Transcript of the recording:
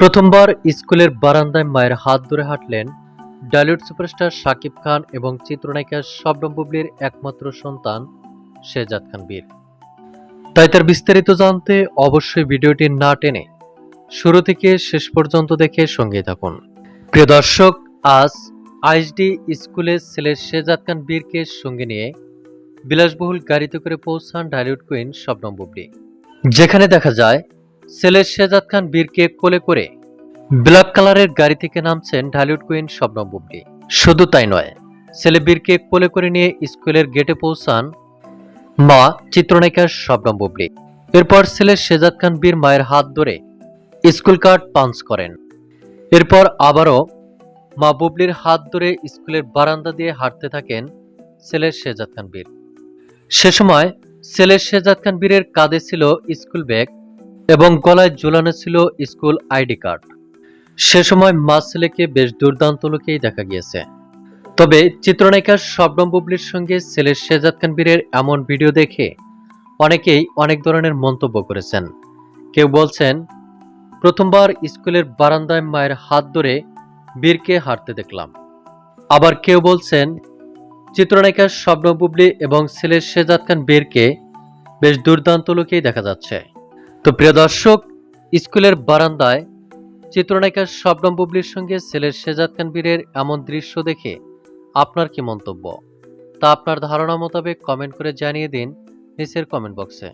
প্রথমবার স্কুলের বারান্দায় মায়ের হাত ধরে হাঁটলেন ডালিউড সুপারস্টার শাকিব খান এবং চিত্রনায়িকা শবনম বুবলির একমাত্র সন্তান শেজাদ খান বীর। তাই তার বিস্তারিত জানতে অবশ্যই ভিডিওটি না টেনে শুরু থেকে শেষ পর্যন্ত দেখে সঙ্গে থাকুন। প্রিয় দর্শক, আজ আইএসডি স্কুলে ছেলে শেজাদ খান বীরকে সঙ্গে নিয়ে বিলাসবহুল গাড়িতে করে পৌঁছান ডালিউড কুইন শবনম বুবলি। যেখানে দেখা যায় ছেলে শেজাদ খান বীরকে কোলে করে ব্ল্যাক কালারের গাড়ি থেকে নামছেন ঢালিউড কুইন শবনম বুবলি। শুধু তাই নয় ছেলে বীরকে কোলে করে নিয়ে স্কুলের গেটে পৌঁছান মা চিত্রনায়িকা শবনম বুবলি। এরপর ছেলে শেজাদ খান বীর মায়ের হাত ধরে স্কুল কার্ড পাঞ্চ করেন। এরপর আবারও মা বুবলির হাত ধরে স্কুলের বারান্দা দিয়ে হাঁটতে থাকেন ছেলে শেজাদ খান বীর। সে সময় ছেলে শেজাদ খান বীরের কাঁধে ছিল স্কুল ব্যাগ এবং গলায় ঝুলানো ছিল স্কুল আইডি কার্ড। সে সময় মা ছেলেকে বেশ দুর্দান্ত লোকেই দেখা গিয়েছে। তবে চিত্রনায়িকা শবনম বুবলির সঙ্গে ছেলে শেজাদ খান বীরের এমন ভিডিও দেখে অনেকেই অনেক ধরনের মন্তব্য করেছেন। কেউ বলছেন, প্রথমবার স্কুলের বারান্দায় মায়ের হাত ধরে বীরকে হাঁটতে দেখলাম। আবার কেউ বলছেন চিত্রনায়িকা শবনম বুবলি এবং ছেলে শেজাদ খান বীরকে বেশ দুর্দান্ত লোকেই দেখা যাচ্ছে। তো প্রিয় দর্শক, স্কুলের বারান্দায় চিত্রনায়িকা শবনম বুবলির সঙ্গে ছেলের শেজাদ খান বীরের এমন দৃশ্য দেখে আপনার কি মন্তব্য? তা আপনার ধারণা মোতাবেক কমেন্ট করে জানিয়ে দিন নিচের কমেন্ট বক্সে